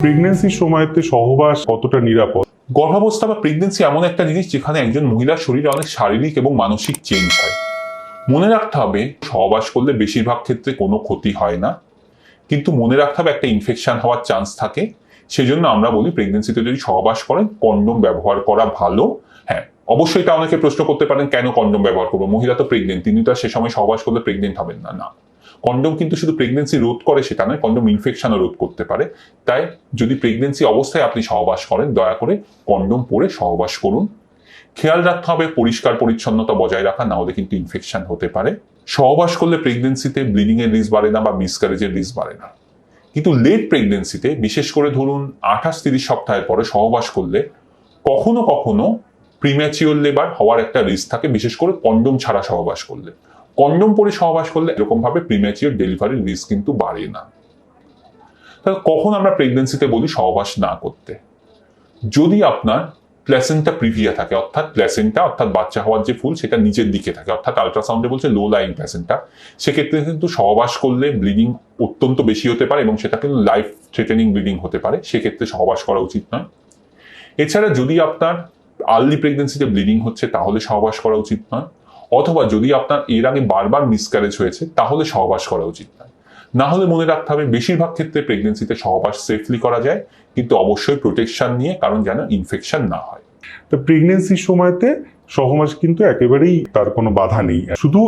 প্রেগনেন্সির সময়তে সহবাস কতটা নিরাপদ? গর্ভাবস্থা বা প্রেগনেন্সি এমন একটা জিনিস যেখানে একজন মহিলার শরীরে অনেক শারীরিক এবং মানসিক চেঞ্জ হয়। মনে রাখতে হবে, সহবাস করলে বেশিরভাগ ক্ষেত্রে কোনো ক্ষতি হয় না। কিন্তু মনে রাখতে হবে একটা ইনফেকশন হওয়ার চান্স থাকে। সেজন্য আমরা বলি প্রেগনেন্সিতে যদি সহবাস করেন কন্ডোম ব্যবহার করা ভালো। হ্যাঁ অবশ্যই এটা অনেকে প্রশ্ন করতে পারেন, কেন কন্ডোম ব্যবহার করব? মহিলা তো প্রেগনেন্ট তিনি তো সে সময় সহবাস করলে প্রেগনেন্ট হবেন না না। কন্ডোম কিন্তু শুধু প্রেগনেন্সি রোধ করে সেটা নয় কন্ডোম ইনফেকশনও রোধ করতে পারে। তাই যদি প্রেগনেন্সি অবস্থায় আপনি সহবাস করেন, দয়া করে কন্ডোম পরে সহবাস করুন। খেয়াল রাখতে হবে পরিষ্কার পরিচ্ছন্নতা বজায় রাখা, না হলে কিন্তু ইনফেকশন হতে পারে। সহবাস করলে প্রেগনেন্সিতে ব্লিডিং এর রিস্ক বাড়ে না বা মিসক্যারেজের রিস্ক বাড়ে না। কিন্তু লেট প্রেগনেন্সিতে বিশেষ করে ধরুন আঠাশ তিরিশ সপ্তাহের পরে সহবাস করলে কখনো কখনো প্রিম্যাচিওর লেবার হওয়ার একটা রিস্ক থাকে, বিশেষ করে কন্ডোম ছাড়া সহবাস করলে। কন্ডোম পরে সহবাস করলে এরকম ভাবে প্রিম্যাচিওর ডেলিভারির রিস্ক কিন্তু বাড়ে না। তাহলে কখন আমরা প্রেগনেন্সিতে বলি সহবাস না করতে? যদি আপনার প্ল্যাসেন্টা প্রিভিয়া থাকে, অর্থাৎ প্ল্যাসেন্টা অর্থাৎ বাচ্চা হওয়ার যে ফুল, সেটা নিচের দিকে থাকে, অর্থাৎ আলট্রাসাউন্ডে বলছে লো লাইং প্ল্যাসেন্টা সেক্ষেত্রে কিন্তু সহবাস করলে ব্লিডিং অত্যন্ত বেশি হতে পারে এবং সেটা কিন্তু লাইফ থ্রেটেনিং ব্লিডিং হতে পারে, সেক্ষেত্রে সহবাস করা উচিত নয়। এছাড়া যদি আপনার আর্লি প্রেগনেন্সিতে ব্লিডিং হচ্ছে, তাহলে সহবাস করা উচিত নয়। অথবা যদি আপনার এর আগে বারবার মিসক্যারেজ হয়েছে, তাহলে সহবাস করা উচিত নয়। না হলে মনে রাখতে হবে, বেশিরভাগ ক্ষেত্রে প্রেগনেন্সিতে সহবাস সেফলি করা যায়, কিন্তু অবশ্যই প্রোটেকশন নিয়ে, কারণ যেন ইনফেকশন না হয়। তো প্রেগনেন্সির সময়তে সহবাস কিন্তু একেবারেই তার কোনো বাধা নেই। শুধু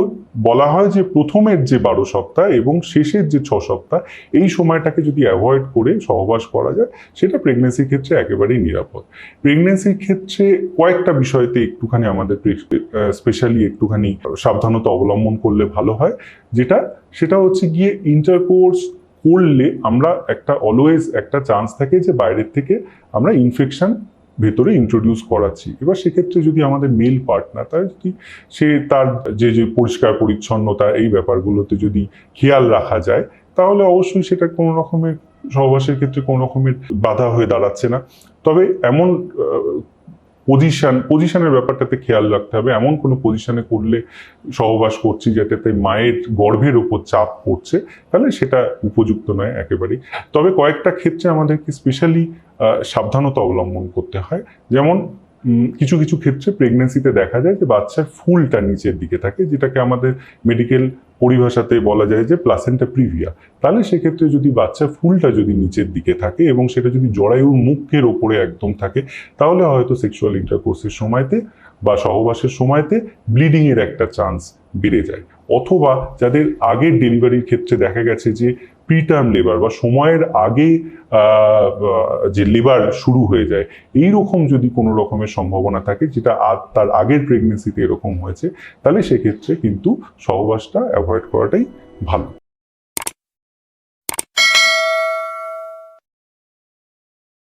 বলা হয় যে প্রথমের যে বারো সপ্তাহ এবং শেষের যে ছ সপ্তাহ, এই সময়টাকে যদি অ্যাভয়েড করে সহবাস করা যায়, সেটা প্রেগনেন্সির ক্ষেত্রে একেবারেই নিরাপদ। প্রেগনেন্সির ক্ষেত্রে কয়েকটা বিষয়তে একটুখানি আমাদের স্পেশালি একটুখানি সাবধানতা অবলম্বন করলে ভালো হয়। যেটা, সেটা হচ্ছে গিয়ে ইন্টারকোর্স করলে আমরা একটা অলওয়েজ একটা চান্স থাকে যে বাইরের থেকে আমরা ইনফেকশন ভেতরে ইন্ট্রোডিউস করাচ্ছি। এবার সেক্ষেত্রে যদি আমাদের মেল পার্টনার তার যদি সে তার যে যে পরিষ্কার পরিচ্ছন্নতা, এই ব্যাপারগুলোতে যদি খেয়াল রাখা যায়, তাহলে অবশ্যই সেটা কোনো রকমের সহবাসের ক্ষেত্রে কোনো রকমের বাধা হয়ে দাঁড়াচ্ছে না। তবে এমন পজিশন পজিশনের ব্যাপারটাতে খেয়াল রাখতে হবে। এমন কোনো পজিশনে করলে সহবাস করছি যেটাতে মায়ের গর্ভের উপর চাপ পড়ছে, তাহলে সেটা উপযুক্ত নয় একেবারেই। তবে কয়েকটা ক্ষেত্রে আমাদেরকে স্পেশালি সাবধানতা অবলম্বন করতে হয়। যেমন কিছু কিছু ক্ষেত্রে প্রেগনেন্সিতে দেখা যায় যে বাচ্চার ফুলটা নিচের দিকে থাকে, যেটাকে আমাদের মেডিকেল পরিভাষাতে বলা যায় যে প্লাসেন্টা প্রিভিয়া তাহলে সেক্ষেত্রে যদি বাচ্চার ফুলটা যদি নিচের দিকে থাকে এবং সেটা যদি জরায়ুর মুখের ওপরে একদম থাকে, তাহলে হয়তো সেক্সুয়াল ইন্টারকোর্সের সময়তে বা সহবাসের সময়তে ব্লিডিংয়ের একটা চান্স বেড়ে যায়। অথবা যাদের আগের ডেলিভারির ক্ষেত্রে দেখা গেছে যে প্রিটার্ম লেবার বা সময়ের আগে যে লেবার শুরু হয়ে যায় এই রকম যদি কোনো রকমের সম্ভাবনা থাকে, যেটা তার আগের প্রেগনেন্সিতে এরকম হয়েছে, তাহলে সেক্ষেত্রে কিন্তু সহবাসটা অ্যাভয়েড করাটাই ভালো।